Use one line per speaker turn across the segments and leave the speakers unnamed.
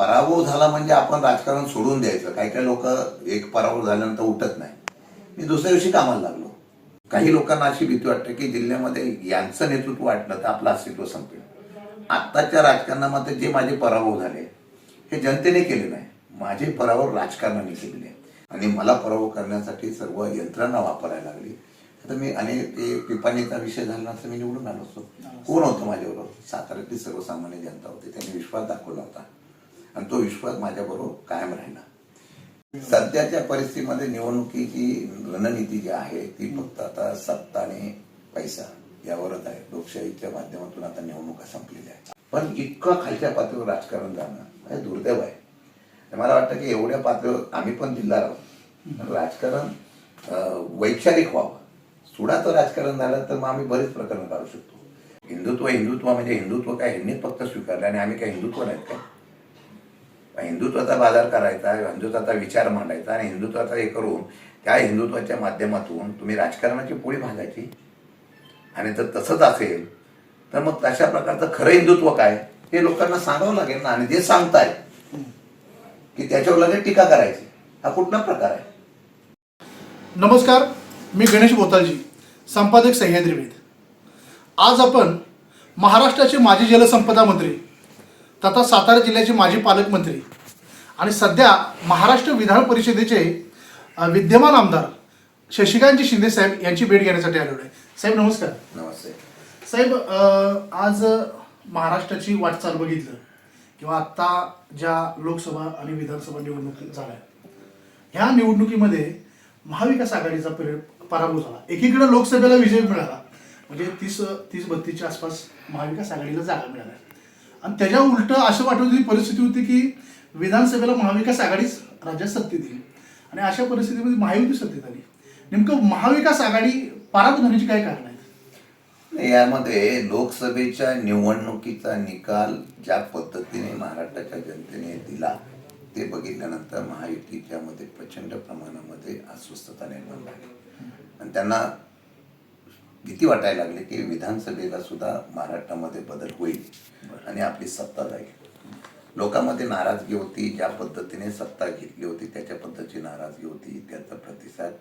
पराभव झाला म्हणजे आपण राजकारण सोडून द्यायचं. काही काही लोक एक पराभव झाल्यानंतर उठत नाही. मी दुसऱ्या दिवशी कामाला लागलो. काही लोकांना अशी भीती वाटते की जिल्ह्यामध्ये यांचं नेतृत्व वाटलं तर आपलं अस्तित्व संपेल. आत्ताच्या राजकारणामध्ये जे माझे पराभव झाले हे जनतेने केले नाही. माझे पराभव राजकारणाने केलेले आहे. आणि मला पराभव करण्यासाठी सर्व यंत्रणा वापरायला लागली. आता मी अनेक ते पिपाणीचा विषय झाला असं मी निवडून आलो असतो कोण होतं माझ्याबरोबर? साताऱ्यातली सर्वसामान्य जनता होती. त्यांनी विश्वास दाखवला होता. आणि तो विश्वास माझ्याबरोबर कायम राहिला. सध्याच्या परिस्थितीमध्ये निवडणुकीची रणनीती जी आहे ती फक्त आता सत्ता आणि पैसा यावरच आहे. लोकशाहीच्या माध्यमातून आता निवडणुका संपलेल्या आहेत. पण इतकं खालच्या पातळीवर राजकारण जाणं हे दुर्दैव आहे. मला वाटतं की एवढ्या पातळीवर आम्ही पण जिल्हा राहू राजकारण वैचारिक व्हावं. सुडाचं राजकारण झालं तर मग आम्ही बरेच प्रकरण काढू शकतो. हिंदुत्व हिंदुत्व म्हणजे हिंदुत्व काय? ह्यांनीच फक्त स्वीकारलं आणि आम्ही काय हिंदुत्व नाहीत काय? हिंदुत्वाचा बाजार करायचा हिंदुत्वाचा विचार मांडायचा आणि हिंदुत्वाचा हे करून त्या हिंदुत्वाच्या माध्यमातून तुम्ही राजकारणाची पोळी भागायची आणि जर तसंच असेल तर मग तशा प्रकारचं खरं हिंदुत्व काय? हे लोकांना सांगावं लागेल ना आणि जे सांगताय की त्याच्यावर लगेच टीका करायची. हा कुठला प्रकार आहे?
नमस्कार मी गणेश बोतालजी संपादक सह्याद्रीवेद. आज आपण महाराष्ट्राचे माजी जलसंपदा मंत्री तथा सातारा जिल्ह्याचे माजी पालकमंत्री. आणि सध्या महाराष्ट्र विधान परिषदेचे विद्यमान आमदार शशिकांतजी शिंदे साहेब यांची भेट घेण्यासाठी आलेलो आहे. साहेब नमस्कार.
नमस्ते.
साहेब आज महाराष्ट्राची वाटचाल बघितलं किंवा आत्ता ज्या लोकसभा आणि विधानसभा निवडणूक झाल्या ह्या निवडणुकीमध्ये महाविकास आघाडीचा परि- पराभव झाला. एकीकडे लोकसभेला विजय मिळाला म्हणजे तीस तीस बत्तीसच्या आसपास महाविकास आघाडीला जागा मिळाल्या. आणि त्याच्या उलट असं वाटत होती परिस्थिती होती की विधानसभेला महाविकास आघाडीच राज्यात सत्तेत येईल. आणि अशा परिस्थितीमध्ये महायुती सत्तेत आली. नेमकं महाविकास आघाडी पराभूत होण्याची काय कारण आहेत?
यामध्ये लोकसभेच्या निवडणुकीचा निकाल ज्या पद्धतीने महाराष्ट्राच्या जनतेने दिला ते बघितल्यानंतर महायुतीच्यामध्ये प्रचंड प्रमाणामध्ये अस्वस्थता निर्माण झाली. आणि त्यांना भीती वाटायला लागली की विधानसभेला सुद्धा महाराष्ट्रामध्ये बदल होईल आणि आपली सत्ता जाईल. लोकांमध्ये नाराजगी होती ज्या पद्धतीने सत्ता घेतली होती त्याच्या पद्धतीची नाराजगी होती त्याचा प्रतिसाद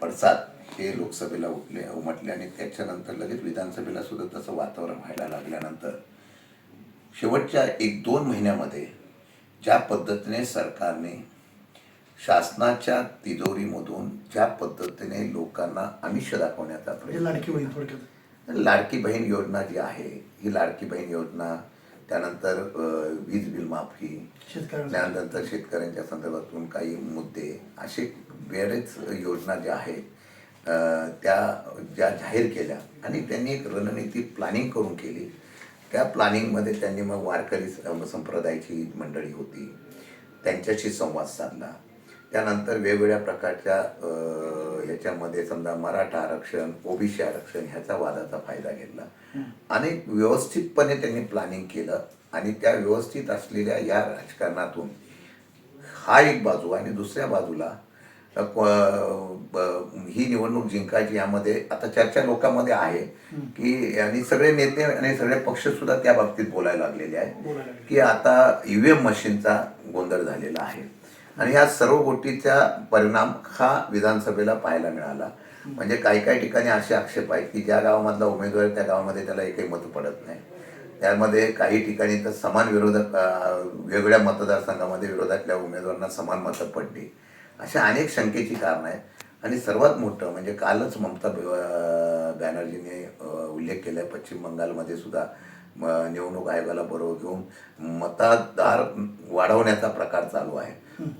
पडसाद हे लोकसभेला उठले उमटले आणि त्याच्यानंतर लगेच विधानसभेला सुद्धा तसं वातावरण व्हायला लागल्यानंतर शेवटच्या एक दोन महिन्यामध्ये ज्या पद्धतीने सरकारने शासनाच्या तिजोरीमधून ज्या पद्धतीने लोकांना आमिष दाखवण्याचा प्रयत्न
लाडकी बहीण थोडक्यात.
लाडकी बहीण योजना जी आहे ही लाडकी बहीण योजना त्यानंतर वीज बिल माफी त्यानंतर शेतकऱ्यांच्या संदर्भातून काही मुद्दे असे बरेच योजना ज्या आहेत त्या ज्या जाहीर केल्या आणि त्यांनी एक रणनीती प्लॅनिंग करून केली. त्या प्लॅनिंगमध्ये त्यांनी मग वारकरी संप्रदायाची मंडळी होती त्यांच्याशी संवाद साधला. त्यानंतर वेगवेगळ्या प्रकारच्या अ, याच्यामध्ये समजा मराठा आरक्षण ओबीसी आरक्षण ह्याचा वादाचा फायदा घेतला. आणि व्यवस्थितपणे त्यांनी प्लॅनिंग केलं आणि त्या व्यवस्थित असलेल्या या राजकारणातून हा एक बाजू आणि दुसऱ्या बाजूला ही निवडणूक जिंकायची यामध्ये आता चर्चा लोकांमध्ये आहे की आणि सगळे नेते आणि सगळे पक्ष सुद्धा त्या बाबतीत बोलायला लागलेले आहेत. की आता ईव्हीएम मशीनचा गोंधळ झालेला आहे. आणि या सर्व गोष्टीचा परिणाम हा विधानसभेला पाहायला मिळाला. म्हणजे काही काही ठिकाणी असे आक्षेप आहेत की ज्या गावामधला उमेदवार आहे, त्या गावामध्ये त्याला एकही मत पडत नाही. त्यामध्ये काही ठिकाणी तर समान विरोधक वेगळ्या मतदारसंघामध्ये विरोधातल्या उमेदवारांना समान मतं पडली. अशा अनेक शंकेची कारणं आहेत. आणि सर्वात मोठं म्हणजे कालच ममता बॅनर्जीने उल्लेख केला आहे पश्चिम बंगालमध्ये सुद्धा. निवडणूक आयोगाला बरोबर घेऊन मतदार वाढवण्याचा प्रकार चालू आहे.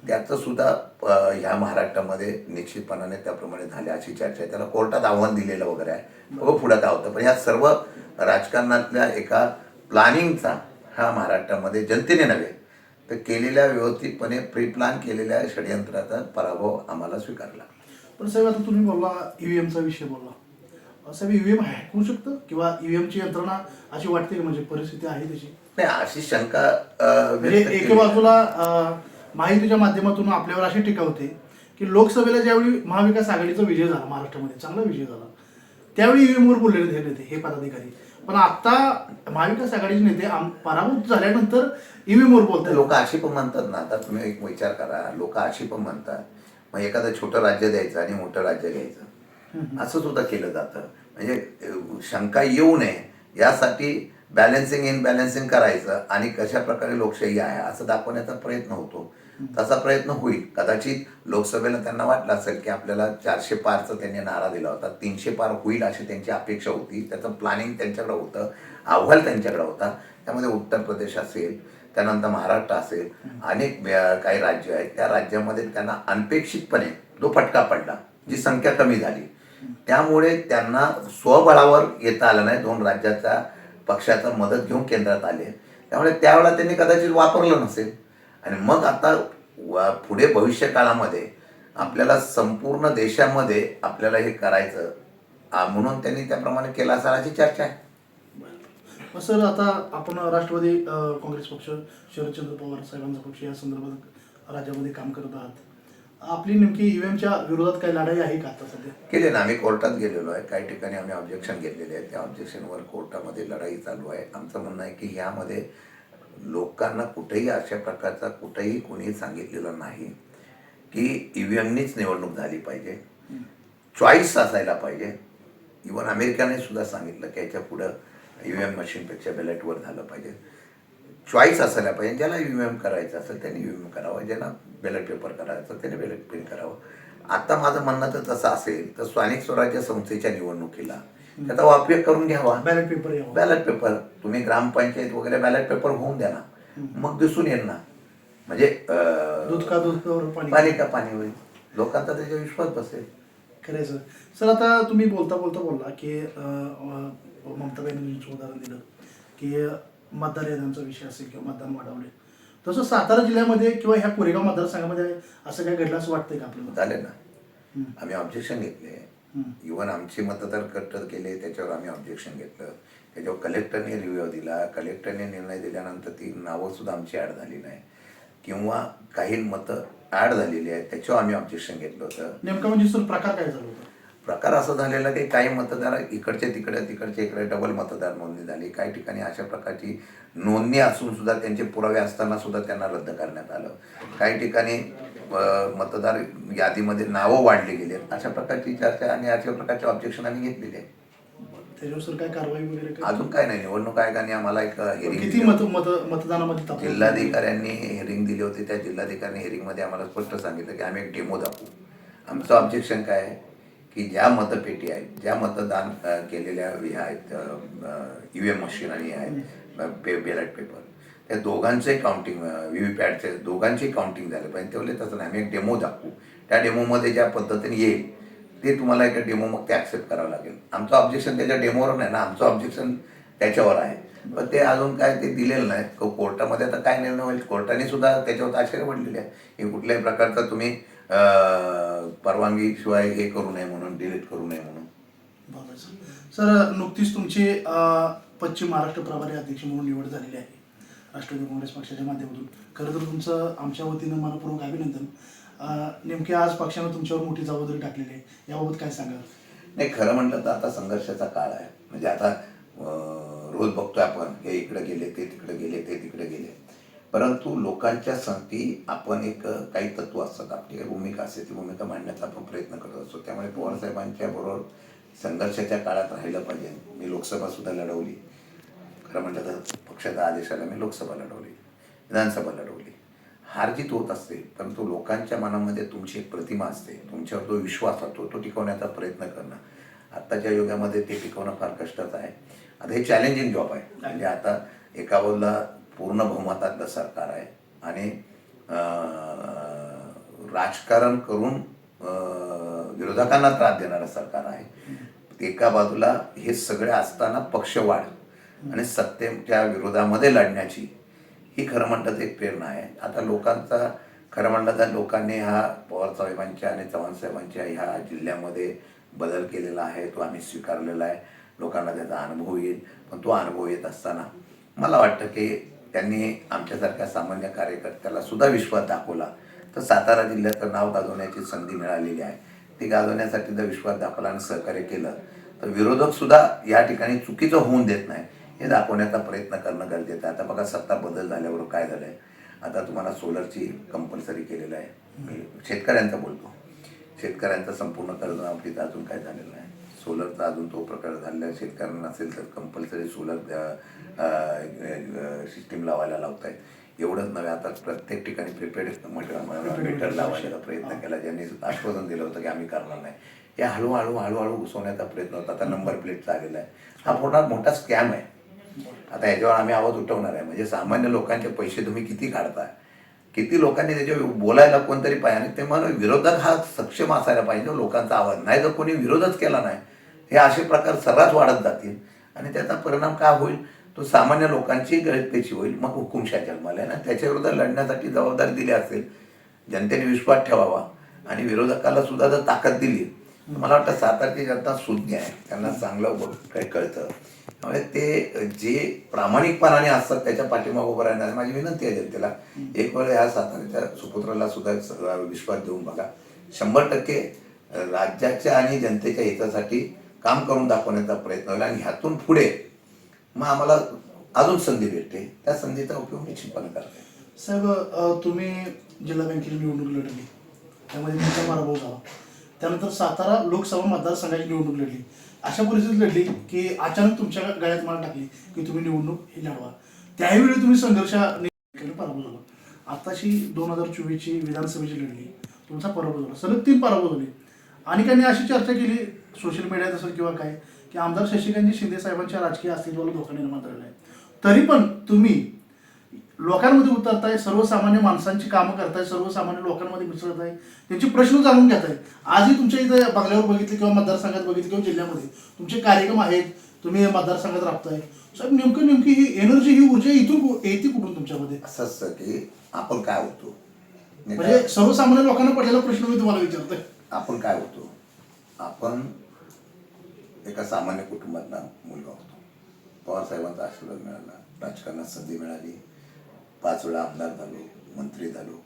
त्याचं सुद्धा ह्या महाराष्ट्रामध्ये निश्चितपणाने त्याप्रमाणे झाले अशी चर्चा आहे. त्याला कोर्टात आव्हान दिलेलं वगैरे आहे. बघू पुढं काय होतं. पण ह्या सर्व राजकारणातल्या एका प्लॅनिंगचा हा महाराष्ट्रामध्ये जनतेने नव्हे तर केलेल्या व्यवस्थितपणे प्री प्लॅन केलेल्या षडयंत्राचा पराभव आम्हाला स्वीकारला.
पण साहेब आता तुम्ही बोलला ईव्हीएमचा विषय बोलला. अं, साहेब ईव्हीएम हॅक होऊ शकतं? किंवा ईव्हीएमची यंत्रणा अशी वाटते की? म्हणजे परिस्थिती आहे त्याची
नाही अशी शंका
म्हणजे एके. बाजूला माहितीच्या माध्यमातून आपल्यावर अशी टीका होते की लोकसभेला ज्यावेळी महाविकास आघाडीचा विजय झाला महाराष्ट्रामध्ये चांगला विजय झाला त्यावेळी ईव्हीएमवर बोललेले हे नेते हे पदाधिकारी. पण आता महाविकास आघाडीचे नेते पराभूत झाल्यानंतर ईव्हीएमवर बोलतात.
लोक अशी पण म्हणतात ना आता तुम्ही एक विचार करा लोक अशी पण म्हणतात. मग एखादं छोटं राज्य द्यायचं आणि मोठं राज्य घ्यायचं. असं सुद्धा केलं जातं. म्हणजे शंका येऊ नये. यासाठी बॅलन्सिंग इन बॅलन्सिंग करायचं आणि कशा प्रकारे लोकशाही आहे असं दाखवण्याचा प्रयत्न होतो. तसा प्रयत्न होईल. कदाचित लोकसभेला त्यांना वाटलं असेल की आपल्याला चारशे पारचा त्यांनी नारा दिला होता. तीनशे पार होईल अशी त्यांची अपेक्षा होती. त्याचं प्लॅनिंग त्यांच्याकडे होतं. अहवाल त्यांच्याकडे होता. त्यामध्ये उत्तर प्रदेश असेल त्यानंतर महाराष्ट्र असेल अनेक काही राज्य आहेत. त्या राज्यामध्ये त्यांना अनपेक्षितपणे जो फटका पडला जी संख्या कमी झाली त्यामुळे त्यांना स्वबळावर येता आलं नाही. दोन राज्याच्या पक्षाचा मदत घेऊन केंद्रात आले. त्यामुळे त्यावेळेला त्यांनी कदाचित वापरलं नसेल. आणि मग आता पुढे भविष्य काळामध्ये आपल्याला संपूर्ण देशामध्ये आपल्याला हे करायचं म्हणून त्यांनी त्याप्रमाणे केलं असायची चर्चा आहे.
मग सर आता आपण राष्ट्रवादी काँग्रेस पक्ष शरदचंद्र पवार साहेबांचा पक्ष या संदर्भात राज्यामध्ये काम करत आहात. आपली नेमकी ईव्हीएमच्या विरोधात काही लढाई आहे का आता सध्या?
केले ना आम्ही कोर्टात गेलेलो आहे. काही ठिकाणी आम्ही ऑब्जेक्शन घेतलेले आहे त्या ऑब्जेक्शनवर कोर्टामध्ये लढाई चालू आहे. आमचं म्हणणं आहे की ह्यामध्ये लोकांना कुठेही अशा प्रकारचा कुठेही कोणी सांगितलेलं नाही की ई व्ही एमनीच निवडणूक झाली पाहिजे. चॉईस असायला पाहिजे. इवन अमेरिकाने सुद्धा सांगितलं की याच्या पुढं ई व्ही एम मशीनपेक्षा बॅलेटवर झालं पाहिजे. चॉईस असायला पाहिजे. ज्याला व्ही एम करायचं असेल त्यांनी व्ही एम करावं. ज्यांना बॅलेट पेपर करायचं त्याने बॅलेट पेन करावं. आता माझं म्हणणं तर तसं असेल तर स्थानिक स्वराज्य संस्थेच्या निवडणुकीला त्याचा उपयोग करून घ्यावा.
बॅलेट पेपर
बॅलेट पेपर तुम्ही ग्रामपंचायत वगैरे बॅलेट पेपर होऊन द्या ना मग दिसून येईल ना म्हणजे अं,
दूध का दूध का पाणी?
पाणी का पाणी होईल? लोकांचा त्याच्यावर विश्वास बसेल.
खरं सर सर आता तुम्ही बोलता बोलता बोलला की ममता बॅनर्जींचं उदाहरण दिलं की मतदार याद्यांचा विषय असेल किंवा मतदान वाढवले. तसं सातारा जिल्ह्यामध्ये किंवा ह्या कोरेगाव मतदारसंघामध्ये असं काय घडलं असं वाटतंय का आपल्याला?
झाले ना. आम्ही ऑब्जेक्शन घेतले. इवन आमचे मतदार कट्टर केले त्याच्यावर आम्ही ऑब्जेक्शन घेतलं. त्याच्यावर कलेक्टरने रिव्ह्यू दिला. कलेक्टरने निर्णय दिल्यानंतर ती नावं सुद्धा आमची ॲड झाली नाही. किंवा काही मतं ॲड झालेली आहेत त्याच्यावर आम्ही ऑब्जेक्शन घेतलं होतं.
नेमका म्हणजे सर प्रकार काय झाला होता?
प्रकार असा झालेला की काही मतदार इकडचे तिकडे तिकडचे इकडे डबल मतदार नोंदणी झाली. काही ठिकाणी अशा प्रकारची नोंदणी असून सुद्धा त्यांचे पुरावे असताना सुद्धा त्यांना रद्द करण्यात आलं. काही ठिकाणी मतदार यादीमध्ये नावं वाढली गेली. अशा प्रकारची चर्चा आणि अशा प्रकारचे ऑब्जेक्शन आम्ही घेतलेले आहे
काय कारवाई वगैरे
अजून काय नाही. निवडणूक आयोगाने आम्हाला एक
किती
हेरिंग
मत मत मतदानामध्ये
जिल्हाधिकाऱ्यांनी हेरिंग दिली होती. त्या जिल्हाधिकाऱ्यांनी हेरिंगमध्ये आम्हाला स्पष्ट सांगितलं की आम्ही एक डेमो दाखवू. आमचं ऑब्जेक्शन काय आहे? की ज्या मतपेटी आहेत ज्या मतदान केलेल्या ह्या आहेत ई व्ही एम मशीन आणि आहेत पे बॅलेट पेपर त्या दोघांचे काउंटिंग व्ही व्ही पॅटचे दोघांचे काउंटिंग झालं. पाहिजे तेवढे तसं नाही. आम्ही एक डेमो दाखवू. त्या डेमोमध्ये ज्या पद्धतीने येईल ते तुम्हाला एका डेमो मग ते ॲक्सेप्ट करावं लागेल. आमचं ऑब्जेक्शन त्याच्या डेमोवर नाही ना. आमचं ऑब्जेक्शन त्याच्यावर आहे. पण ते अजून काय ते दिलेलं नाही. कोर्टामध्ये आता काय निर्णय होईल? कोर्टाने सुद्धा त्याच्यावर आश्चर्य पडलेले आहे. की कुठल्याही प्रकारचा तुम्ही परवानगीशिवाय हे करू नये म्हणून डिलीट करू नये म्हणून.
सर सर नुकतीच तुमची पश्चिम महाराष्ट्र प्रभारी अध्यक्ष म्हणून निवड झालेली आहे. राष्ट्रवादी काँग्रेस पक्षाच्या माध्यमातून. खरं तर तुमचं आमच्या वतीनं मनपूर्वक अभिनंदन. नेमकी आज पक्षानं तुमच्यावर मोठी जबाबदारी टाकलेली आहे. याबाबत काय सांगाल?
नाही खरं म्हटलं तर आता संघर्षाचा काळ आहे. म्हणजे आता रोज बघतोय आपण हे इकडे गेले ते तिकडे गेले ते तिकडे गेले. परंतु लोकांच्या संगती आपण एक काही तत्व असतात. आपली काही भूमिका असते ती भूमिका मांडण्याचा आपण प्रयत्न करत असतो. त्यामुळे पवार साहेबांच्या बरोबर संघर्षाच्या काळात राहिलं पाहिजे. मी लोकसभा सुद्धा लढवली. खरं म्हटलं तर पक्षाच्या आदेशाला मी लोकसभा लढवली. विधानसभा लढवली. हार जीत होत असते परंतु लोकांच्या मनामध्ये तुमची एक प्रतिमा असते. तुमच्यावर जो विश्वास असतो तो टिकवण्याचा प्रयत्न करणं. आत्ताच्या युगामध्ये ते टिकवणं फार कष्टाचं आहे. आता हे चॅलेंजिंग जॉब आहे. म्हणजे आता एका बाजूला पूर्ण बहुमतातलं सरकार आहे. आणि राजकारण करून विरोधकांना त्रास देणारं सरकार आहे. एका बाजूला हे सगळे असताना पक्षवाढ आणि सत्तेच्या विरोधामध्ये लढण्याची ही खरं म्हणतात एक प्रेरणा आहे. आता लोकांचा खरं म्हणलं तर लोकांनी हा पवार साहेबांच्या आणि चव्हाण साहेबांच्या ह्या जिल्ह्यामध्ये बदल केलेला आहे तो आम्ही स्वीकारलेला आहे. लोकांना त्याचा अनुभव येईल पण तो अनुभव येत असताना मला वाटतं की त्यांनी आमच्यासारख्या सामान्य कार्यकर्त्याला सुद्धा विश्वास दाखवला. तर सातारा जिल्ह्याचं नाव गाजवण्याची संधी मिळालेली आहे. ती गाजवण्यासाठी जर विश्वास दाखवला आणि सहकार्य केलं तर विरोधक सुद्धा या ठिकाणी चुकीचं होऊन देत नाही हे दाखवण्याचा प्रयत्न करणं गरजेचं आहे. आता बघा सत्ता बदल झाल्यावर काय झालंय? आता तुम्हाला सोलरची कंपल्सरी केलेलं आहे. मी शेतकऱ्यांचं बोलतो. शेतकऱ्यांचं संपूर्ण कर्जमाफीचं अजून काय झालेलं नाही. सोलरचा अजून तो प्रकार झालेला शेतकऱ्यांना असेल तर कंपल्सरी सोलर सिस्टीम लावायला लावत आहेत एवढंच नव्हे आता प्रत्येक ठिकाणी प्रिपेड मीटर लावायचा प्रयत्न केला. ज्यांनी आश्वासन दिलं होतं की आम्ही करणार नाही. हे हळूहळू हळूहळू घुसवण्याचा प्रयत्न होता. आता नंबर प्लेटचा आलेला आहे. हा मोठा मोठा स्कॅम आहे. आता याच्यावर आम्ही आवाज उठवणार आहे. म्हणजे सामान्य लोकांचे पैसे तुम्ही किती काढताय किती लोकांनी त्याच्यावर बोलायला कोणतरी पाहिजे? आणि ते मला विरोधक हा सक्षम असायला पाहिजे. लोकांचा आवाज. नाही जर कोणी विरोधच केला नाही. हे असे प्रकार सर्रास वाढत जातील. आणि त्याचा परिणाम काय होईल? तो सामान्य लोकांची गळतपेची होईल. मग हुकुमशाह जन्माला आहे ना त्याच्याविरुद्ध लढण्यासाठी जबाबदारी दिली असेल. जनतेने विश्वास ठेवावा. आणि विरोधकाला सुद्धा जर ताकद दिली मला वाटतं सातारची जनता सुज्ञ आहे. त्यांना चांगलं काही कळतं. त्यामुळे ते जे प्रामाणिकपणाने असतात त्याच्या पाठीमागं उभं राहणार माझी विनंती आहे जनतेला एक वेळ ह्या सातारच्या सुपुत्राला सुद्धा विश्वास देऊन बघा. शंभर टक्के राज्याच्या आणि जनतेच्या हितासाठी काम करून दाखवण्याचा प्रयत्न होईल आणि ह्यातून पुढे मग आम्हाला अजून संधी भेटते. त्या संधीचा उपयोग निश्चितपणे करता. येईल
साहेब तुम्ही जिल्हा बँकेची निवडणूक लढली. त्यामध्ये तुमचा पराभव झाला. त्यानंतर सातारा लोकसभा मतदारसंघाची निवडणूक लढली. अशा परिस्थितीत लढली की अचानक तुमच्या गळ्यात मार टाकली की तुम्ही निवडणूक ही लढवा. त्यावेळी तुम्ही संघर्ष पराभव झाला. आताशी दोन हजार चोवीसची विधानसभेची लढली. तुमचा पराभव झाला. सलग तीन पराभव झाले. अनेकांनी अशी चर्चा केली सोशल मीडियात असेल किंवा काय की आमदार शशिकांतजी शिंदे साहेबांच्या राजकीय अस्तित्वाला धोका निर्माण झालेला आहे. तरी पण तुम्ही लोकांमध्ये उतरताय सर्वसामान्य माणसांची कामं करताय सर्वसामान्य लोकांमध्ये मिसळत आहे त्यांचे प्रश्न जाणून घेताय. आजही तुमच्या इथे बंगल्यावर बघितले किंवा मतदारसंघात बघितले किंवा जिल्ह्यामध्ये तुमचे कार्यक्रम आहेत तुम्ही मतदारसंघात राबताय. साहेब नेमकं नेमकी ही एनर्जी ही ऊर्जा इथून येते कुठून तुमच्यामध्ये?
असं की आपण काय होतो?
म्हणजे सर्वसामान्य लोकांना पडलेला प्रश्न मी तुम्हाला विचारतोय.
आपण काय होतो? आपण एका सामान्य कुटुंबातला मुलगा होतो. पवारसाहेबांचा आशीर्वाद मिळाला. राजकारणात संधी मिळाली. पाच वेळा आमदार झालो मंत्री झालो.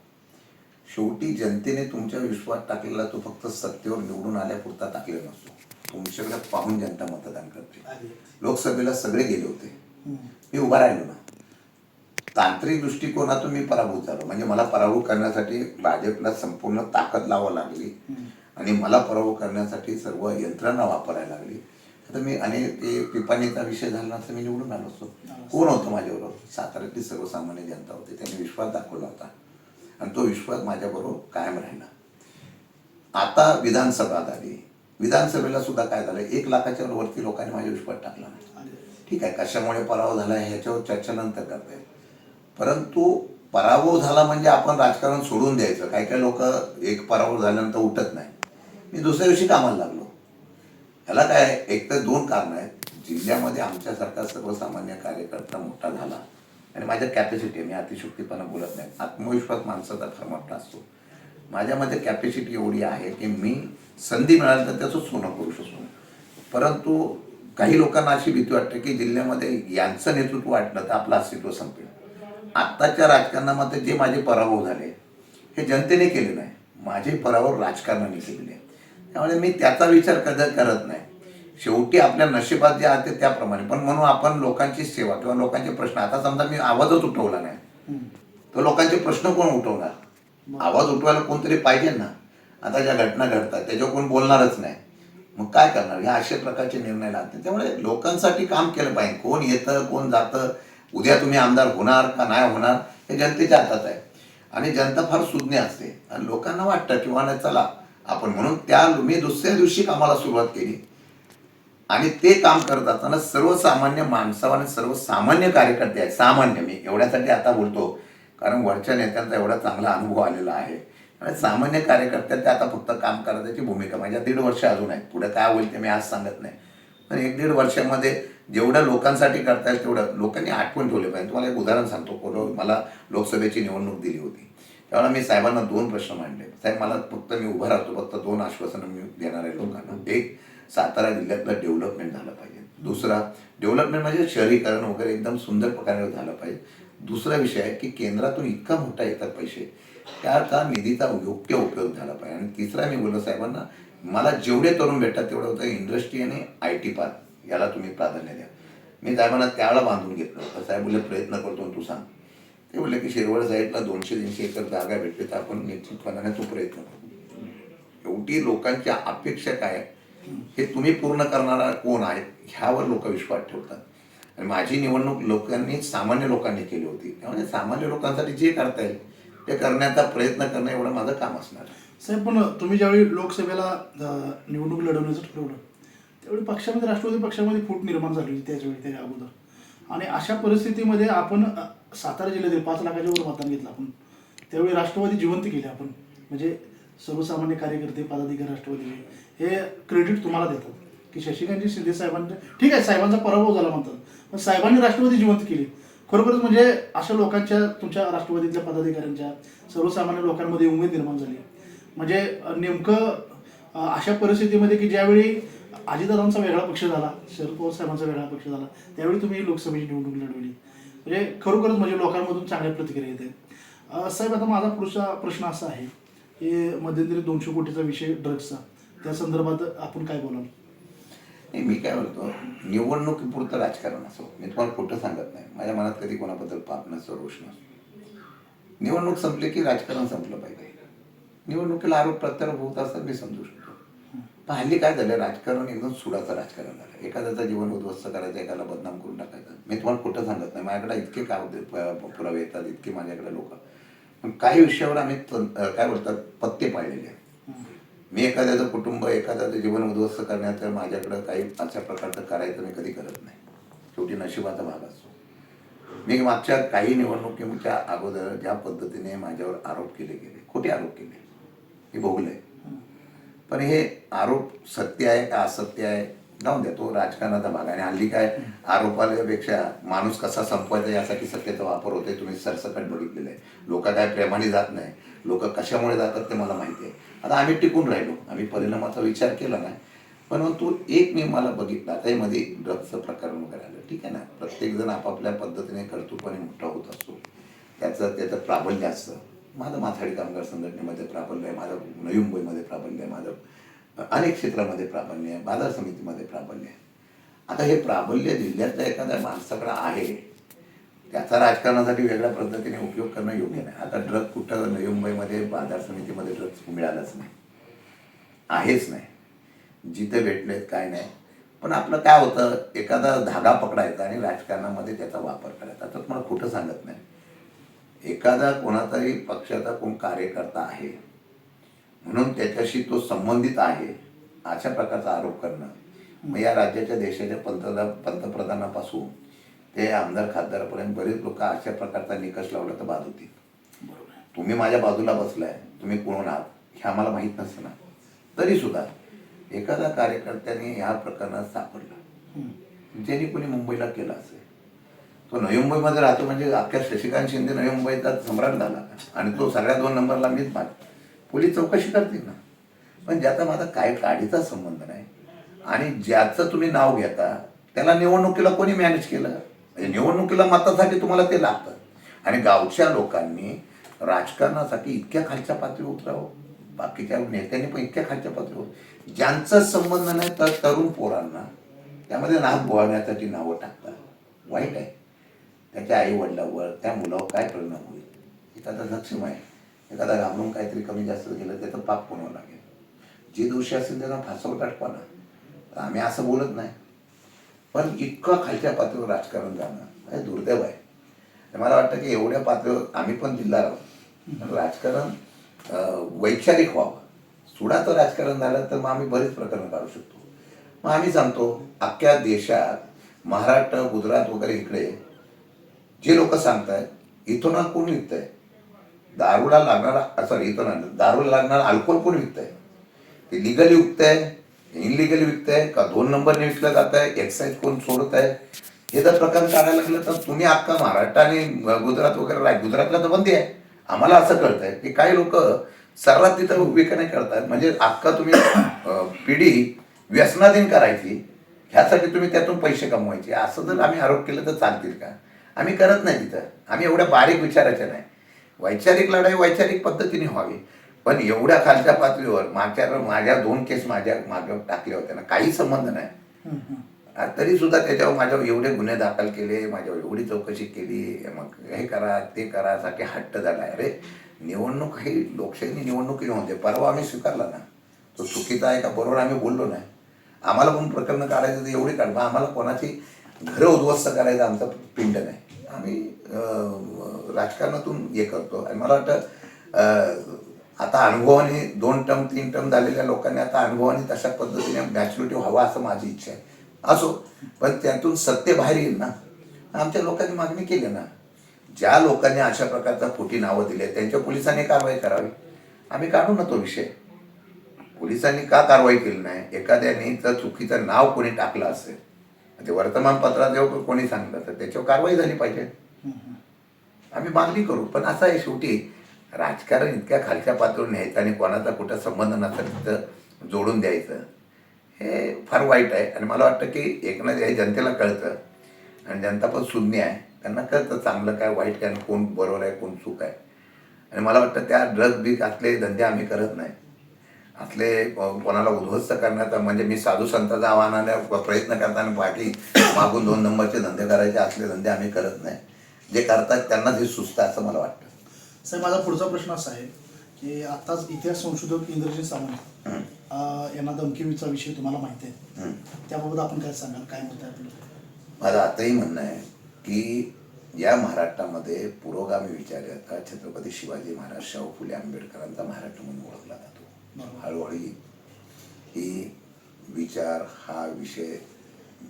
शेवटी जनतेने तुमच्या विश्वास टाकलेला तो फक्त सत्तेवर निवडून आल्यापुरता टाकलेला नसतो. तुमच्याकडे पाहून जनता मतदान करते. लोकसभेला सगळे गेले होते. मी उभा राहिलो ना. तांत्रिक दृष्टिकोनातून मी पराभूत झालो. म्हणजे मला पराभूत करण्यासाठी भाजपला संपूर्ण ताकद लावावी लागली. आणि मला पराभव करण्यासाठी सर्व यंत्रणा वापरायला लागली. आता मी आणि ते पिपाणीचा विषय झाला तर मी निवडून आलो असतो. कोण होतं माझ्याबरोबर साताऱ्यातली सर्वसामान्य जनता होती. त्यांनी विश्वास दाखवला होता. आणि तो विश्वास माझ्याबरोबर कायम राहिला. आता विधानसभा झाली विधानसभेला सुद्धा काय झालं? एक लाखाच्या वरती लोकांनी माझ्या विश्वास टाकला ठीक आहे कशामुळे पराभव झाला ह्याच्यावर चर्चा नंतर करता येईल. परंतु पराभव झाला म्हणजे आपण राजकारण सोडून द्यायचं. काही काही लोक एक पराभव झाल्यानंतर उठत नाही. मी दुसऱ्या दिवशी कामाला लागलो. ह्याला काय एक तर दोन कारण आहेत. जिल्ह्यामध्ये आमच्यासारखा सर्वसामान्य कार्यकर्ता मोठा झाला आणि माझ्या कॅपॅसिटी आहे. मी अतिशुक्तीपणा बोलत नाही. आत्मविश्वास माणसाचा फार मोठा असतो. माझ्यामध्ये कॅपॅसिटी एवढी आहे की मी संधी मिळाली तर त्याचं सोनं करू शकतो. परंतु काही लोकांना अशी भीती वाटते की जिल्ह्यामध्ये यांचं नेतृत्व वाटलं तर आपलं अस्तित्व संपेल. आत्ताच्या राजकारणामध्ये जे माझे पराभव झाले हे जनतेने केले नाही. माझे पराभव राजकारणाने केलेले आहे त्यामुळे मी त्याचा विचार कधी करत नाही. शेवटी आपल्या नशिबात जे आहे त्याप्रमाणे. पण म्हणून आपण लोकांची सेवा किंवा लोकांचे प्रश्न आता समजा मी आवाजच उठवला नाही. तर लोकांचे प्रश्न कोण उठवणार? आवाज उठवायला कोणतरी पाहिजे ना? आता ज्या घटना घडतात त्याच्यावर कोण बोलणारच नाही. मग काय करणार? ह्या अशा प्रकारचे निर्णय लागतात. त्यामुळे लोकांसाठी काम केलं पाहिजे. कोण येतं कोण जातं? उद्या तुम्ही आमदार होणार का नाही होणार? हे जनतेच्या हातात आहे. आणि जनता फार सुज्ञ असते. आणि लोकांना वाटतं किंवा नाही चला आपण म्हणून त्या मी दुसऱ्या दिवशी कामाला सुरुवात केली. आणि ते काम करत असताना सर्वसामान्य माणसावर आणि सर्वसामान्य कार्यकर्ते आहेत. सामान्य मी एवढ्यासाठी आता बोलतो. कारण वरच्या नेत्यांचा एवढा चांगला अनुभव आलेला आहे. आणि सामान्य कार्यकर्त्यांचे आता फक्त काम करण्याची भूमिका म्हणजे माझ्या दीड वर्ष अजून आहे पुढे काय होईल ते मी आज सांगत नाही. पण एक दीड वर्षामध्ये जेवढं लोकांसाठी करता येईल तेवढं लोकांनी आठवण ठेवले पाहिजे. तुम्हाला एक उदाहरण सांगतो. कोण मला लोकसभेची निवडणूक दिली होती. त्यावेळेला मी साहेबांना दोन प्रश्न मांडले. साहेब मला फक्त मी उभा राहतो फक्त दोन आश्वासनं मी देणार आहे लोकांना. एक सातारा जिल्ह्यातलं डेव्हलपमेंट झालं पाहिजे. दुसरा डेव्हलपमेंट म्हणजे शहरीकरण वगैरे एकदम सुंदर प्रकारे झालं पाहिजे. दुसरा विषय आहे की केंद्रातून इतका मोठा येतात पैसे. त्या निधीचा योग्य उपयोग झाला पाहिजे? आणि तिसरा मी बोललो साहेबांना मला जेवढे तरुण भेटतात तेवढं होतं इंडस्ट्री आणि आय टी पार्क याला तुम्ही प्राधान्य द्या. मी साहेबांना त्याला बांधून घेतलं तर साहेब बोलले प्रयत्न करतो तू सांग. ते म्हटलं की शिरवळ साईडला दोनशे तीनशे एकर जागा भेटते तर आपण निश्चितपणाने तो प्रयत्न करू एवढी लोकांच्या अपेक्षा काय? आहे, हे तुम्ही पूर्ण करणारा कोण आहे ह्यावर लोक विश्वास ठेवतात. आणि माझी निवडणूक लोकांनी सामान्य लोकांनी केली होती. त्यामुळे सामान्य लोकांसाठी जे करता येईल ते करण्याचा प्रयत्न करणं एवढं माझं काम असणार
साहेब पण तुम्ही ज्यावेळी लोकसभेला निवडणूक लढवण्याचं ठरवलं त्यावेळी पक्षामध्ये राष्ट्रवादी पक्षामध्ये फूट निर्माण झाली त्याच्यावेळी त्याच वेळी त्याच्या अगोदर. आणि अशा परिस्थितीमध्ये आपण सातारा जिल्ह्यातील पाच लाखाच्या वर मतदान घेतलं आपण. त्यावेळी राष्ट्रवादी जिवंत केली आपण. म्हणजे सर्वसामान्य कार्यकर्ते पदाधिकारी राष्ट्रवादी हे क्रेडिट तुम्हाला देतात. की शशिकांतजी शिंदे साहेबांनी ठीक आहे साहेबांचा पराभव झाला म्हणतात. पण साहेबांनी राष्ट्रवादी जिवंत केली. खरोखरच म्हणजे अशा लोकांच्या तुमच्या राष्ट्रवादीतल्या पदाधिकाऱ्यांच्या सर्वसामान्य लोकांमध्ये उमेद निर्माण झाली. म्हणजे नेमकं अशा परिस्थितीमध्ये की ज्यावेळी अजितदादांचा वेगळा पक्ष झाला शरद पवार साहेबांचा वेगळा पक्ष झाला त्यावेळी तुम्ही लोकसभेची निवडणूक लढवली. म्हणजे खरोखरच म्हणजे लोकांमधून चांगल्या प्रतिक्रिया येते. आहेत साहेब आता माझा पुढचा प्रश्न असा आहे की मध्यंतरी दोनशे कोटीचा विषय ड्रग्सचा त्या संदर्भात आपण काय बोलाल?
नाही मी काय बोलतो? निवडणुकीपुरतं राजकारण असो. मी तुम्हाला खोटं सांगत नाही. माझ्या मनात कधी कोणाबद्दल पाप नसतो रोष नसतो निवडणूक संपली की राजकारण संपलं पाहिजे. निवडणुकीला आरोप प्रत्यारोप होत असतात मी समजू शकतो. तर हल्ली काय झालं? राजकारण एकदम सुडाचं राजकारण झालं. एखाद्याचं जीवन उद्ध्वस्त करायचं एखादा बदनाम करून टाकायचं. मी तुम्हाला कुठं सांगत नाही. माझ्याकडे इतके काय प- पुरावे येतात इतके माझ्याकडे लोक. काही विषयावर आम्ही काय बोलतात? पत्ते पाळलेले आहेत. मी एखाद्याचं कुटुंब एखाद्याचं जीवन उद्ध्वस्त करण्याचं माझ्याकडं काही अशा प्रकारचं करायचं मी कधी करत नाही. शेवटी नशिबाचा भाग असतो. मी मागच्या काही निवडणुकीच्या अगोदर ज्या पद्धतीने माझ्यावर आरोप केले गेले खोटे आरोप केले मी भोगले पण हे आरोप सत्य आहे का असत्य आहे? जाऊन द्या तो राजकारणाचा भाग आहे आणि हल्ली काय आरोपापेक्षा माणूस कसा संपवायचा यासाठी सत्याचा वापर होतोय तुम्ही सरसकट बघितलेलं आहे. लोक काय प्रेमाने जात नाही. लोक कशामुळे जातात ते मला माहिती आहे. आता आम्ही टिकून राहिलो. आम्ही परिणामाचा विचार केला नाही पण तो एक मी मला बघितला त्यामध्ये ड्रग्जचं प्रकरण वगैरे आलं ठीक आहे ना? प्रत्येकजण आपापल्या पद्धतीने कर्तृत्वाने मोठा होत असतो. त्याचं त्याचं प्राबल्य असतं. माझं माथाडी कामगार संघटनेमध्ये प्राबल्य आहे माझं नवी मुंबईमध्ये प्राबल्य आहे माझं अनेक क्षेत्रामध्ये प्राबल्य आहे बाजार समितीमध्ये प्राबल्य आहे. आता हे प्राबल्य जिल्ह्यातल्या एखाद्या माणसाकडं आहे त्याचा राजकारणासाठी वेगळ्या पद्धतीने उपयोग करणं योग्य नाही. आता ड्रग कुठं नवी मुंबईमध्ये बाजार समितीमध्ये ड्रग्स मिळालंच नाही. आहेच नाही. जिथे भेटलेत काय नाही. पण आपलं काय होतं एखादा धागा पकडायचा आणि राजकारणामध्ये त्याचा वापर करायचा. तर तुम्हाला खोटं सांगत नाही. एखादा कोणाचाही पक्षाचा कोण कार्यकर्ता आहे म्हणून त्याच्याशी तो संबंधित आहे अशा प्रकारचा आरोप करणं. मग या राज्याच्या देशाच्या पंतप्रधान पंतप्रधानापासून ते आमदार खासदारापर्यंत बरेच लोक अशा प्रकारचा निकष लावला तर बाद होतील. तुम्ही माझ्या बाजूला बसलाय तुम्ही कोण आहात हे आम्हाला माहीत नसतं ना तरी सुद्धा एखादा कार्यकर्त्याने ह्या प्रकरणात सापडला. ज्यांनी कोणी मुंबईला केला असेल तो नवी मुंबईमध्ये राहतो म्हणजे अख्ख्या शशिकांत शिंदे नवी मुंबईचा सम्राट झाला. आणि तो सगळ्या दोन नंबरला मीच माग पोलीस चौकशी करतील ना. पण ज्याचा माझा काय काडीचा संबंध नाही. आणि ज्याचं तुम्ही नाव घेता त्याला निवडणुकीला कोणी मॅनेज केलं? म्हणजे निवडणुकीला मतासाठी तुम्हाला ते लागतं. आणि गावच्या लोकांनी राजकारणासाठी इतक्या खालच्या पातळीवर उतरावं. बाकीच्या नेत्यांनी पण इतक्या खालच्या पातळीवर. ज्यांचा संबंध नाही तर तरुण पोरांना त्यामध्ये नाक बोळण्यासाठी नावं टाकतात. वाईट आहे. त्याच्या आई वडिलावर त्या मुलावर काय परिणाम होईल? एखादा सक्षम आहे. एखादा घाबरून काहीतरी कमी जास्त केलं त्याचं पाप कोणावं लागेल? जे दोषी असेल त्यांना फासावर टाकवा ना. आम्ही असं बोलत नाही. पण इतकं खालच्या पातळीवर राजकारण जाणं हे दुर्दैव आहे. मला वाटतं की एवढ्या पातळीवर आम्ही पण जिल्हा राहू राजकारण वैचारिक व्हावं. सुडाचं राजकारण झालं तर मग आम्ही बरेच प्रकरण काढू शकतो. मग आम्ही सांगतो अख्ख्या देशात महाराष्ट्र गुजरात वगैरे इकडे जे लोक सांगतायत इथून कोण विकतंय? दारूला लागणारा सॉरी इथून दारूला लागणारा अल्कोहोल कोण विकतंय? ते लिगली विकतंय इनलिगली विकतंय का दोन नंबरने विकलं जात आहे एक्साईज कोण सोडत आहे हे जर प्रकार काढायला लागलं तर तुम्ही अख्खा महाराष्ट्र आणि गुजरात वगैरे राह गुजरातला तर बंदी आहे. आम्हाला असं कळतंय की काही लोक सर्रात तिथं विकणे करतात म्हणजे अख्खा तुम्ही पिढी व्यसनाधीन करायची ह्यासाठी तुम्ही त्यातून पैसे कमवायचे. असं जर आम्ही आरोप केलं तर चालतील का? आम्ही करत नाही तिथं. आम्ही एवढ्या बारीक विचारायच्या नाही. वैचारिक लढाई वैचारिक पद्धतीने व्हावी. पण एवढ्या खालच्या पातळीवर माझ्या माझ्या दोन केस माझ्या मागे टाकल्या होत्या ना काही संबंध नाही. तरी सुद्धा त्याच्यावर माझ्यावर एवढे गुन्हे दाखल केले माझ्यावर एवढी चौकशी केली मग हे करा ते करा साठी हट्ट झाला. अरे निवडणूक ही लोकशाही निवडणुकी नव्हते परवा आम्ही स्वीकारला ना. तो चुकीचा आहे का बरोबर आम्ही बोललो नाही. आम्हाला पण प्रकरण काढायचं तर एवढी काढ आम्हाला कोणाची घरं उद्ध्वस्त करायचं आमचा पिंड नाही. आम्ही अं, राजकारणातून हे करतो. आणि मला वाटतं आता अनुभवाने दोन टर्म तीन टर्म झालेल्या लोकांनी आता अनुभवाने तशा पद्धतीने मॅच्युरिटी व्हावा असं माझी इच्छा आहे. असो पण त्यातून सत्य बाहेर येईल ना. आमच्या लोकांनी मागणी केली ना. ज्या लोकांनी अशा प्रकारचा खोटी नावं दिले त्यांच्या पोलिसांनी कारवाई करावी. आम्ही काढू ना तो विषय. पोलिसांनी का कारवाई केली नाही? एखाद्याने जर चुकीचं नाव कोणी टाकलं असेल ते वर्तमानपत्रात जेव्हा कोणी सांगलं तर त्याच्यावर कारवाई झाली पाहिजे. आम्ही मागणी करू पण असं आहे शेवटी राजकारण इतक्या खालच्या पातळीवर न्यायचं आणि कोणाचा कुठं संबंध नसेल तिथं जोडून द्यायचं हे फार वाईट आहे. आणि मला वाटतं की एकनाथ हे जनतेला कळतं आणि जनता पण शून्य आहे. त्यांना कळतं चांगलं काय वाईट काय आणि कोण बरोबर आहे कोण चूक आहे. आणि मला वाटतं त्या ड्रग बिग असले धंदे आम्ही करत नाही. को- कोणाला उद्ध्वस्त करण्याचा म्हणजे मी साधू संतांचा आव्हानाने प्रयत्न करताना बाकी मागून दोन नंबरचे धंदे करायचे असले धंदे आम्ही करत नाही जे करतात त्यांना जे सुचतं असं मला वाटतं
साहेब माझा पुढचा प्रश्न असा आहे की आताच इतिहास संशोधक इंद्रजित सावंत
हं.
अं, यांना धमकीचा विषय तुम्हाला माहिती आहे
हं.
त्याबाबत आपण काय सांगाल काय मत आहे आपलं
माझं आताही म्हणणं आहे की या महाराष्ट्रामध्ये पुरोगामी विचाराचा छत्रपती शिवाजी महाराज शाहू फुले आंबेडकरांचा महाराष्ट्र म्हणून ओळखला. हळूहळू ही विचार हा विषय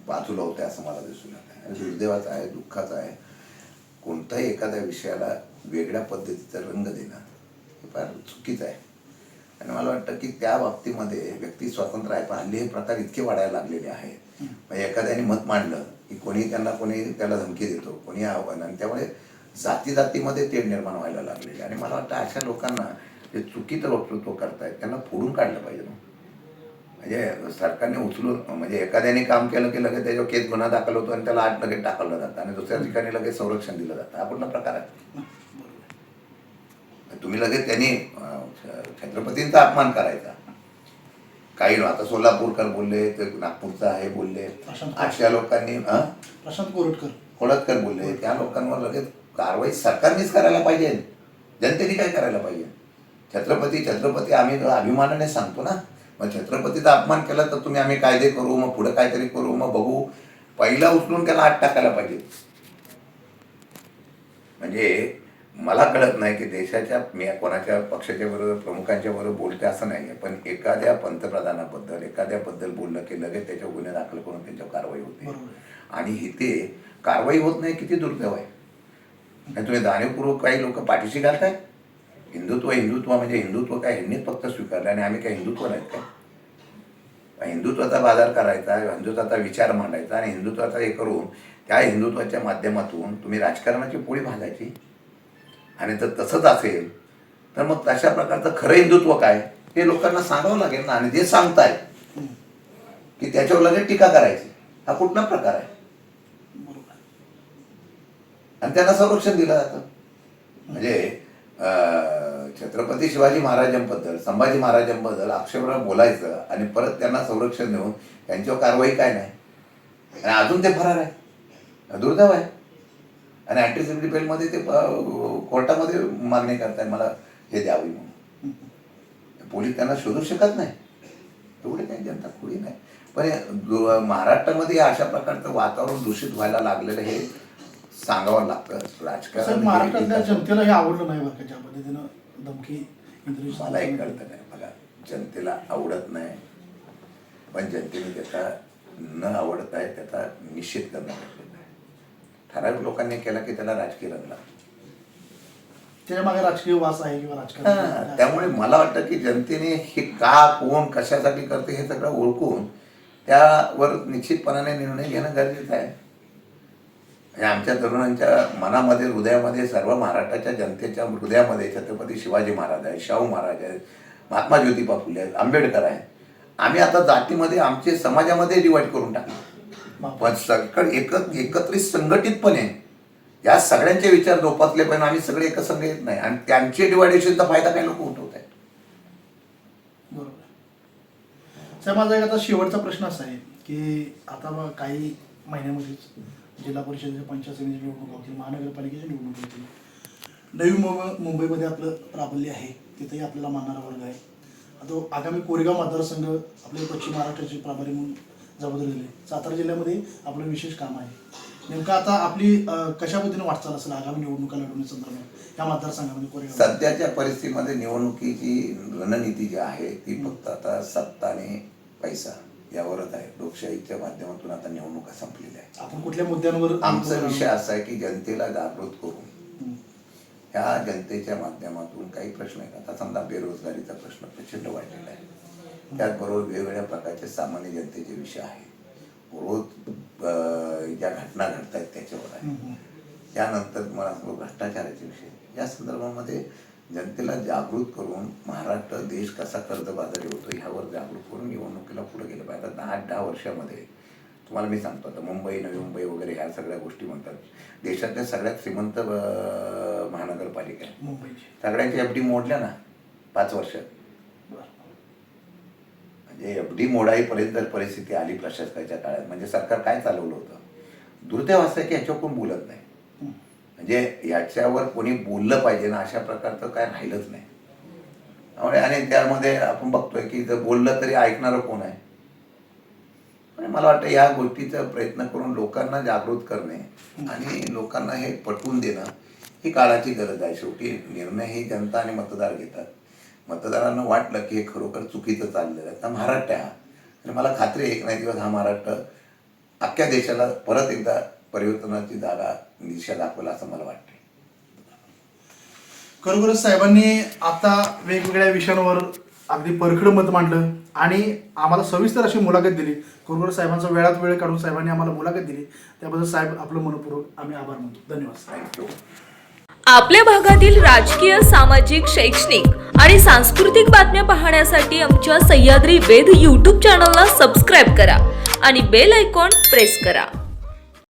बाजूला होता असं मला दिसून येत आहे आणि दुर्दैवाचा आहे दुःखाचा आहे. कोणत्याही एखाद्या विषयाला वेगळ्या पद्धतीचा रंग देणं हे फार चुकीचं आहे. आणि मला वाटतं की त्या बाबतीमध्ये व्यक्ती स्वातंत्र्य आहे पण हल्ली हे प्रकार इतके वाढायला लागलेले आहेत. म्हणजे एखाद्याने मत मांडलं की कोणी त्यांना कोणी त्याला धमकी देतो कोणी आव्हान आणि त्यामुळे जाती जातीमध्ये तेढ निर्माण व्हायला लागलेले आणि मला वाटतं अशा लोकांना जे चुकीचं वक्तृत्व करतायत त्यांना फोडून काढलं पाहिजे ना. म्हणजे सरकारने उचलून म्हणजे एखाद्याने काम केलं की लगेच त्याच्यावर केस गुन्हा दाखल होतो आणि त्याला आठ लगेच टाकलं जातं आणि दुसऱ्या ठिकाणी लगेच संरक्षण दिलं जातं. हा कुठला प्रकार आहे? तुम्ही लगेच त्यांनी छत्रपतींचा अपमान करायचा. काही आता सोलापूरकर बोलले ते नागपूरचा आहे बोलले. अशा लोकांनी?
प्रशांत कोरटकर.
कोळतकर बोलले. त्या लोकांवर लगेच कारवाई सरकारनेच करायला पाहिजे. जनतेने काय करायला पाहिजे? छत्रपती छत्रपती आम्ही अभिमानाने सांगतो ना. मग छत्रपतीचा अपमान केला तर तुम्ही आम्ही कायदे करू मग पुढे काहीतरी करू मग बघू. पहिला उचलून त्याला आत टाकायला पाहिजे. म्हणजे मला कळत नाही की देशाच्या मी कोणाच्या पक्षाच्या बरोबर प्रमुखांच्या बरोबर बोलते असं नाही आहे पण एखाद्या पंतप्रधानाबद्दल एखाद्याबद्दल बोललं की लगेच त्याच्यावर गुन्हे दाखल करून त्यांच्यावर कारवाई होते. आणि इथे कारवाई होत नाही किती दुर्दैव आहे. तुम्ही जाणीवपूर्वक काही लोक पाठीशी घालताय? हिंदुत्व हिंदुत्व म्हणजे हिंदुत्व काय? ह्यांनीच फक्त स्वीकारलं आणि आम्ही काय हिंदुत्व नाहीत काय? हिंदुत्वाचा बाजार करायचा हिंदुत्वाचा विचार मांडायचा आणि हिंदुत्वाचा हे करून त्या हिंदुत्वाच्या माध्यमातून तुम्ही राजकारणाची पोळी भाजायची. आणि जर तसंच असेल तर मग तशा प्रकारचं खरं हिंदुत्व काय? हे लोकांना सांगावं लागेल ना आणि जे सांगताय की त्याच्यावर लगेच टीका करायची. हा कुठला प्रकार आहे? आणि त्यांना संरक्षण दिलं जातं. म्हणजे छत्रपती शिवाजी महाराजांबद्दल संभाजी महाराजांबद्दल आक्षेपार्ह बोलायचं आणि परत त्यांना संरक्षण देऊन त्यांच्यावर कारवाई काय नाही? आणि अजून ते फरार आहे. दुर्दैव आहे. आणि अँटी मध्ये ते प- कोर्टामध्ये मागणी करताय मला हे द्यावी म्हणून. पोलीस त्यांना शोधू शकत नाही. तेवढे काही जनता खुडी नाही. पण दु- महाराष्ट्रामध्ये अशा प्रकारचं वातावरण दूषित व्हायला लागलेलं हे सांगावं लागतं राजकारण
महाराष्ट्रातल्या जनतेला हे आवडलं नाही बरं का? ज्या पद्धतीनं धमकी
मला एक कळतं नाही. बघा जनतेला आवडत नाही पण जनतेने त्याचा न आवडत आहे त्याचा निषेध करणं गरजेचं आहे. ठराविक लोकांनी केला की त्याला राजकीय रंग.
त्याच्यामागे राजकीय वास आहे किंवा राजकारण
त्यामुळे मला वाटतं की जनतेने हे का कोण कशासाठी करते हे सगळं ओळखून त्यावर निश्चितपणाने निर्णय घेणं गरजेचं आहे. आणि आमच्या तरुणांच्या मनामध्ये हृदयामध्ये सर्व महाराष्ट्राच्या जनतेच्या हृदयामध्ये छत्रपती शिवाजी महाराज आहे शाहू महाराज आहेत महात्मा ज्योतिबा फुले आहेत आंबेडकर आहेत. आम्ही आता जातीमध्ये आमचे समाजामध्ये डिवाईड करून टाकतो पण सगळं एकत एकत्रित संघटितपणे या सगळ्यांचे विचार जोपासले पण आम्ही सगळे एकच संघ येत नाही. आणि त्यांचे डिवायडेशनचा फायदा काही लोक उठवत आहेत
सर माझा एक आता शेवटचा प्रश्न असा आहे की आता काही महिन्यामध्येच जिल्हा परिषदेच्या पंचायत समितीची निवडणूक होतील महानगरपालिकेची निवडणूक होतील नवी मुंबई मुंबईमध्ये आपलं प्राबल्य आहे तिथेही आपल्याला मानणारा वर्ग आहे. आता आगामी कोरेगाव मतदारसंघ आपले पश्चिम महाराष्ट्राचे प्राबल्य म्हणून जबाबदारी दिली सातारा जिल्ह्यामध्ये आपलं विशेष काम आहे. नेमकं आता आपली कशा पद्धतीने वाटचाल असेल आगामी निवडणुका लढवण्यासंदर्भात या मतदारसंघामध्ये कोरेगाव?
सध्याच्या परिस्थितीमध्ये निवडणुकीची रणनीती जी आहे ती फक्त आता सत्ता आणि पैसा. यावरच आहे. लोकशाहीच्या माध्यमातून आता निवडणुका संपलेल्या आहेत.
आपण कुठल्या मुद्द्यांवर
आमचा विषय असा आहे की जनतेला जागृत करून. ह्या जनतेच्या माध्यमातून काही प्रश्न आहेत. आता समजा बेरोजगारीचा प्रश्न प्रचंड वाढलेला आहे. त्याचबरोबर वेगवेगळ्या प्रकारचे सामान्य जनतेचे विषय आहेत. रोज ज्या घटना घडत आहेत त्याच्यावर आहे. त्यानंतर तुम्हाला भ्रष्टाचाराचे विषय. या संदर्भामध्ये जनतेला जागृत करून महाराष्ट्र देश कसा कर्जबाजारी होतो ह्यावर जागृत करून निवडणुकीला पुढे गेलं पाहिजे. आता दहा दहा वर्षामध्ये तुम्हाला मी सांगतो आता मुंबई नवी मुंबई वगैरे ह्या सगळ्या गोष्टी म्हणतात. देशातल्या सगळ्यात श्रीमंत महानगरपालिका आहे
मुंबईची.
सगळ्यांची एफ डी मोडल्या ना पाच वर्षात. म्हणजे एफ डी मोडाईपर्यंत जर परिस्थिती आली प्रशासकाच्या काळात म्हणजे सरकार काय चालवलं होतं? दुर्दैव असं की ह्याच्यावर कोण बोलत नाही. म्हणजे याच्यावर कोणी बोललं पाहिजे ना अशा प्रकारचं काय राहिलंच नाही. त्यामुळे आणि त्यामध्ये आपण बघतोय की जर बोललं तरी ऐकणारं कोण आहे? आणि मला वाटतं या गोष्टीचा प्रयत्न करून लोकांना जागृत करणे आणि लोकांना हे पटवून देणं ही काळाची गरज आहे. शेवटी निर्णय ही जनता आणि मतदार घेतात. मतदारांना वाटलं की हे खरोखर चुकीचं चाललेलं आहे. तर महाराष्ट्र हा आणि मला खात्री एक नाही दिवस हा महाराष्ट्र अख्ख्या देशाला परत एकदा परिवर्तनाची जागा दिशा दाखवला असं मला वाटतं
खरोखरच साहेबांनी आता वेगवेगळ्या विषयांवर अगदी परखड मत मांडलं आणि आम्हाला सविस्तर अशी मुलाखत दिली. खरोखर साहेबांचा वेळात वेळ काढून साहेबांनी आम्हाला मुलाखत दिली. त्याबद्दल साहेब आपलं मनपूर्वक आम्ही आभार मानतो. धन्यवाद
आपल्या भागातील राजकीय सामाजिक शैक्षणिक आणि सांस्कृतिक बातम्या पाहण्यासाठी आमच्या सह्याद्री वेध यूट्यूब चॅनलला सबस्क्राईब करा आणि बेल आयकॉन प्रेस करा.